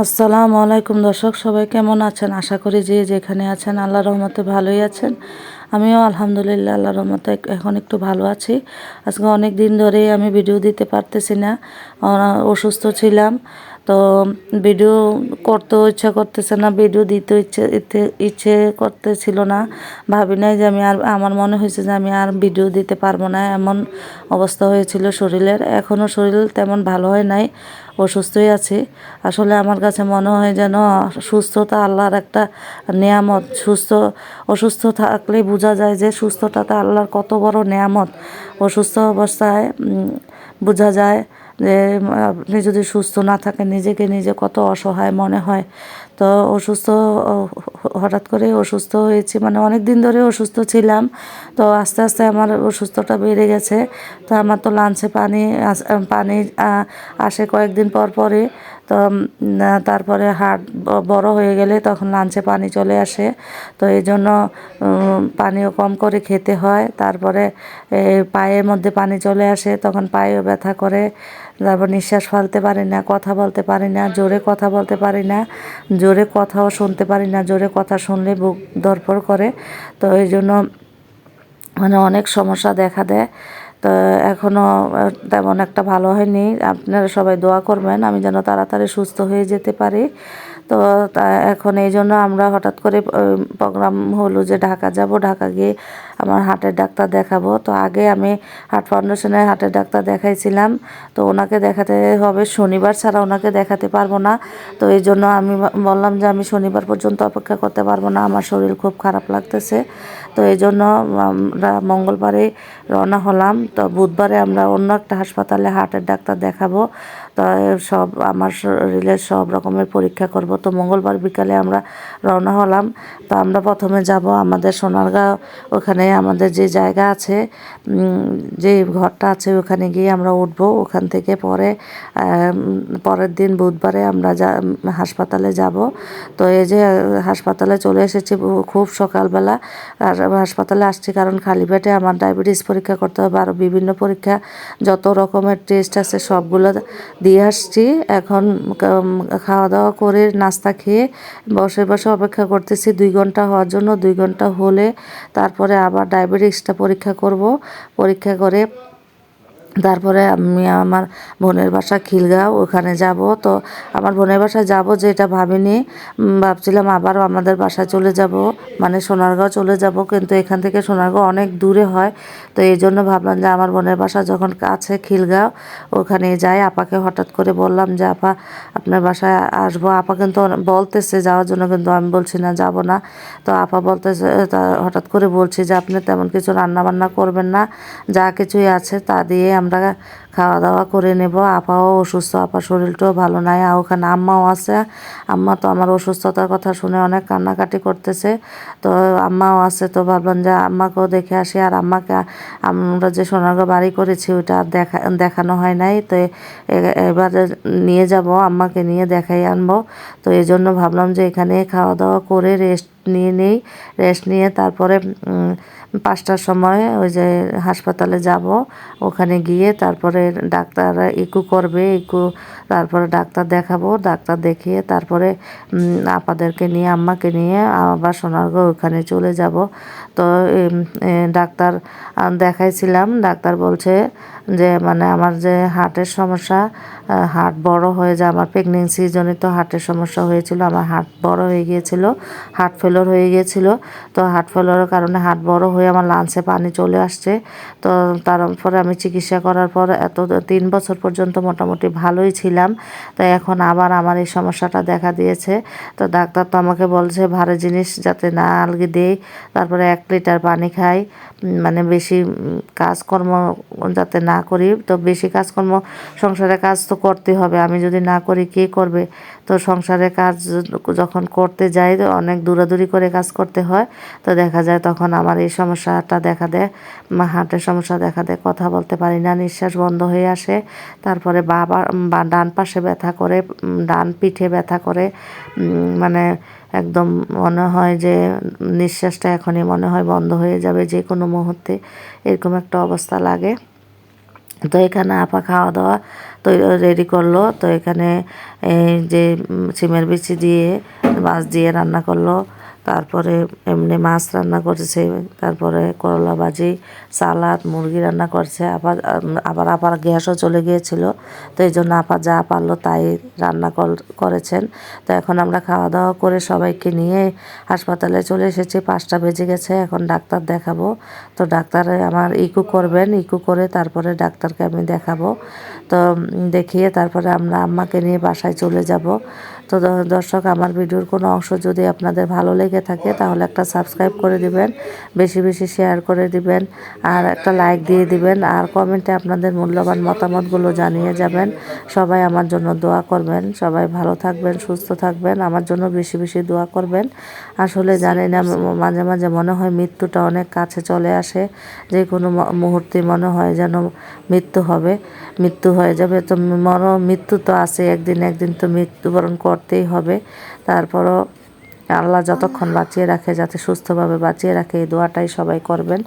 আসসালামু আলাইকুম দর্শক, সবাই কেমন আছেন? আশা করি যে যেখানে আছেন আল্লাহ রহমতে ভালোই আছেন। আমিও আলহামদুলিল্লাহ আল্লাহ রহমতে এখন একটু ভালো আছি। আজকে অনেক দিন ধরেই আমি ভিডিও দিতে পারতেছি না। অসুস্থ ছিলাম, তো ভিডিও করতেও ইচ্ছা করতেছে না, ভিডিও দিতে ইচ্ছে ইচ্ছে করতেছিল না। ভাবি নাই যে আমি আর আমার মনে হয়েছে যে আমি আর ভিডিও দিতে পারব না। এমন অবস্থা হয়েছিল শরীরের। এখনও শরীর তেমন ভালো হয় নাই। অসুস্থই আছি। আসলে আমার কাছে মনে হয় যেন সুস্থতা আল্লাহর একটা নেয়ামত। সুস্থ, অসুস্থ থাকলে বোঝা যায় যে সুস্থতাটা আল্লাহর কত বড় নেয়ামত। অসুস্থ অবস্থায় বোঝা যায় যে আপনি যদি সুস্থ না থাকেন, নিজেকে নিজে কত অসহায় মনে হয়। তো অসুস্থ হঠাৎ করে অসুস্থ হয়েছি। মানে অনেক দিন ধরে অসুস্থ ছিলাম। তো আস্তে আস্তে আমার অসুস্থটা বেড়ে গেছে। তো আমার তো লাঞ্চে পানি পানি আসে কয়েকদিন পর পরে। তো তারপরে হাট বড় হয়ে গেলে তখন লাঞ্চে পানি চলে আসে। তো এই জন্য পানিও কম করে খেতে হয়। তারপরে পায়ের মধ্যে পানি চলে আসে। তখন পায়েও ব্যথা করে। তারপর নিঃশ্বাস ফেলতে পারি না, কথা বলতে পারি না, জোরে কথা বলতে পারি না। জোরে কথাও শুনতে পারি না, জোরে কথা শুনলে বুক ধরপড় করে। তো এই জন্য মানে অনেক সমস্যা দেখা দেয়। তো এখনও তেমন একটা ভালো হয়নি। আপনারা সবাই দোয়া করবেন আমি যেন তাড়াতাড়ি সুস্থ হয়ে যেতে পারি। তা এখন এই জন্য আমরা হঠাৎ করে প্রোগ্রাম হলো যে ঢাকা যাব। ঢাকা গিয়ে আমার হার্টের ডাক্তার দেখাবো। তো আগে আমি হার্ট ফাউন্ডেশনে হার্টের ডাক্তার দেখাইছিলাম। তো ওনাকে দেখাতে হবে, শনিবার ছাড়া ওনাকে দেখাতে পারব না। তো এই জন্য আমি বললাম যে আমি শনিবার পর্যন্ত অপেক্ষা করতে পারব না, আমার শরীর খুব খারাপ লাগতেছে। তো এই জন্য আমরা মঙ্গলবারে রওনা হলাম। তো বুধবারে আমরা অন্য একটা হাসপাতালে হার্টের ডাক্তার দেখাবো। তো সব, আমার শরীরের সব রকমের পরীক্ষা করব। তো মঙ্গলবার বিকালে আমরা রওনা হলাম। তো আমরা প্রথমে যাব আমাদের সোনারগাঁও, ওখানে আমাদের যে জায়গা আছে যে ঘরটা আছে ওখানে গিয়ে আমরা উঠব। ওখান থেকে পরে পরের দিন বুধবারে আমরা যা, হাসপাতালে যাব। তো এই যে হাসপাতালে চলে এসেছি খুব সকালবেলা। আর হাসপাতালে আসছি কারণ খালি পেটে আমার ডায়াবেটিস পরীক্ষা করতে হবে আরও বিভিন্ন পরীক্ষা, যত রকমের টেস্ট আছে সবগুলো দিয়ে আসছি। এখন খাওয়া দাওয়া করে নাস্তা খেয়ে বসে বসে অপেক্ষা করতেছি। দুই ঘণ্টা হওয়ার জন্য, দুই ঘণ্টা হলে তারপরে আবার ডায়াবেটিসটা পরীক্ষা করব। পরীক্ষা করে তারপরে আমি আমার বোনের বাসা খিলগাঁও, ওখানে যাব। তো আমার বোনের বাসায় যাব যেটা ভাবিনি। ভাবছিলাম আবারও আমাদের বাসায় চলে যাব। মানে সোনারগাঁও চলে যাব, কিন্তু এখান থেকে সোনারগাঁও অনেক দূরে হয়। তো এই জন্য ভাবলাম যে আমার বোনের বাসা যখন কাছে খিলগাঁও, ওখানে যাই। আপাকে হঠাৎ করে বললাম যে, আপা, আপনার বাসায় আসব। আপা কিন্তু বলতেছে যাওয়ার জন্য, কিন্তু আমি বলছি না, যাব না। তো আপা বলতেছে হঠাৎ করে বলছি যে, আপনি তেমন কিছু রান্না বান্না করবেন না। যা কিছুই আছে তা দিয়ে আমরা খাওয়া দাওয়া করে নেব। আপাও অসুস্থ আপার শরীরটাও ভালো নাই, আর ওখানে আম্মাও আছে। আম্মা তো আমার অসুস্থতার কথা শুনে অনেক কান্নাকাটি করতেছে। তো আম্মাও আছে, তো ভাবলাম যে আম্মাকেও দেখে আসি, আর আম্মাকে আমরা যে সোনারগাঁ বাড়ি করেছি, ওইটা আর দেখা, দেখানো হয় নাই। তো এবার নিয়ে যাব, আম্মাকে নিয়ে দেখাই আনব। তো এই জন্য ভাবলাম যে এখানে খাওয়া দাওয়া করে রেস্ট নিয়ে নেই রেস্ট নিয়ে তারপরে পাঁচটার সময় ওই যে হাসপাতালে যাব, ওখানে গিয়ে তারপরে ডাক্তার ইকু করবে, ইকু তারপরে ডাক্তার দেখাবো, ডাক্তার দেখিয়ে তারপরে আপাদেরকে নিয়ে, আম্মাকে নিয়ে আবার সোনারগাঁও ওখানে চলে যাব। তো ডাক্তার দেখাইছিলাম, ডাক্তার বলছে যে মানে আমার যে হার্টের সমস্যা হার্ট বড় হয়ে যায়, আমার প্রেগনেন্সি জনিত হার্টের সমস্যা হয়েছিল, আমার হার্ট বড় হয়ে গিয়েছিল, হার্ট ফেলোর হয়ে গিয়েছিল। তো হার্ট ফেলোরের কারণে হার্ট বড় হয়ে আমার লাঞ্চে পানি চলে আসছে। তো তারপরে আমি চিকিৎসা করার পর এত তিন বছর পর্যন্ত মোটামুটি ভালোই ছিলাম। তো এখন আবার আমার এই সমস্যাটা দেখা দিয়েছে। তো ডাক্তার তো আমাকে বলছে, ভারী জিনিস যাতে না আলগি দেই, তারপরে এক লিটার পানি খাই। মানে বেশি কাজকর্ম যাতে না করি, তো বেশি কাজকর্ম সংসারে কাজ তো করতে হবে। আমি যদি না করি, কে করবে? তো সংসারে কাজ যখন করতে যাই অনেক দূরাদূরি করে কাজ করতে হয়। তো দেখা যায় তখন আমার এই সমস্যাটা দেখা দেয়, মা হার্টের সমস্যা দেখা দেয়, কথা বলতে পারি না, নিঃশ্বাস বন্ধ হয়ে আসে। তারপরে বাবা, বা ডান পাশে ব্যথা করে, ডান পিঠে ব্যথা করে মানে একদম মনে হয় যে নিঃশ্বাসটা এখনই মনে হয় বন্ধ হয়ে যাবে যে কোনো মুহূর্তে, এরকম একটা অবস্থা লাগে। তো এখানে আপা খাওয়া দাওয়া তো রেডি করল। তো এখানে এই যে সিমের বিচি দিয়ে মাছ দিয়ে রান্না করল। তারপরে এমনি মাছ রান্না করেছে, তারপরে করলা ভাজি, সালাদ, মুরগি রান্না করছে, আবার আবার আবার গ্যাসও চলে গিয়েছিল, তো এই জন্য আপা যা পারল তাই রান্না কর- করেছেন। তো এখন আমরা খাওয়া দাওয়া করে সবাইকে নিয়ে হাসপাতালে চলে এসেছি, পাঁচটা বেজে গেছে, এখন ডাক্তার দেখাবো। তো ডাক্তারে আমার ইকু করবেন, ইকু করে তারপরে ডাক্তারকে আমি দেখাবো। তো দেখিয়ে তারপরে আমরা আম্মাকে নিয়ে বাসায় চলে যাব। তো দর্শক, আমার ভিডিওর কোনো অংশ যদি আপনাদের ভালো লেগে থাকে, তাহলে একটা সাবস্ক্রাইব করে দিবেন, বেশি বেশি শেয়ার করে দিবেন, আর একটা লাইক দিয়ে দিবেন, আর কমেন্টে আপনাদের মূল্যবান মতামতগুলো জানিয়ে যাবেন। সবাই আমার জন্য দোয়া করবেন, সবাই ভালো থাকবেন, সুস্থ থাকবেন, আমার জন্য বেশি বেশি দোয়া করবেন। আসলে জানি না মাঝে মাঝে মনে হয় মৃত্যুটা অনেক কাছে চলে আসে, যে কোনো মুহূর্তে মনে হয় যেন মৃত্যু হবে, মৃত্যু হয়ে যাবে। তো মর মৃত্যু তো আছে একদিন একদিন তো মৃত্যুবরণ করতেই হবে। তারপরও আল্লাহ যতক্ষণ বাঁচিয়ে রাখে যাতে সুস্থভাবে বাঁচিয়ে রাখে এই দোয়াটাই সবাই করবেন।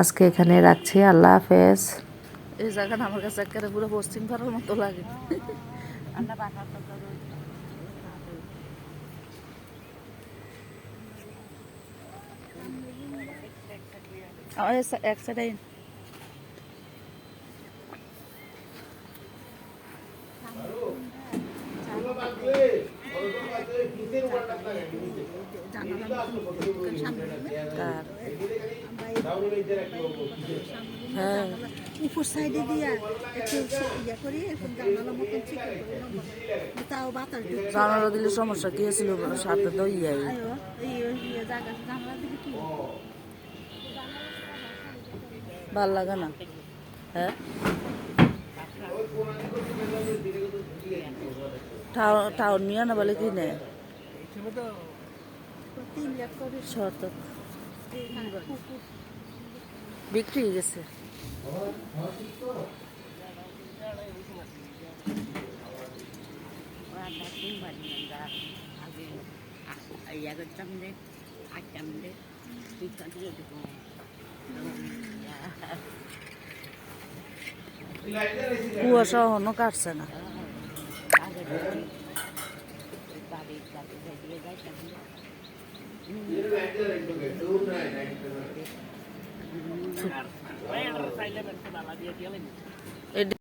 আজকে এখানে রাখছি। আল্লাহ হাফেজ। এই জায়গাটা আমার কাছে একেবারে পুরো পশ্চিম পাড়ার মতো লাগে। সাইডে হ্যাঁ। উপর সাইডে দিয়া ইয়ে করি এখন জানালা মতন। তাও বাতাস দিলে সমস্যা কি হয়েছিল সাথে তো ইয়াই ইয়ে ভালো লাগে না। হ্যাঁ। টাউন নিয়ে না বলে কি নে বিক্রি হয়ে গেছে। কুয়াশা এখনও কাটছে না। এটা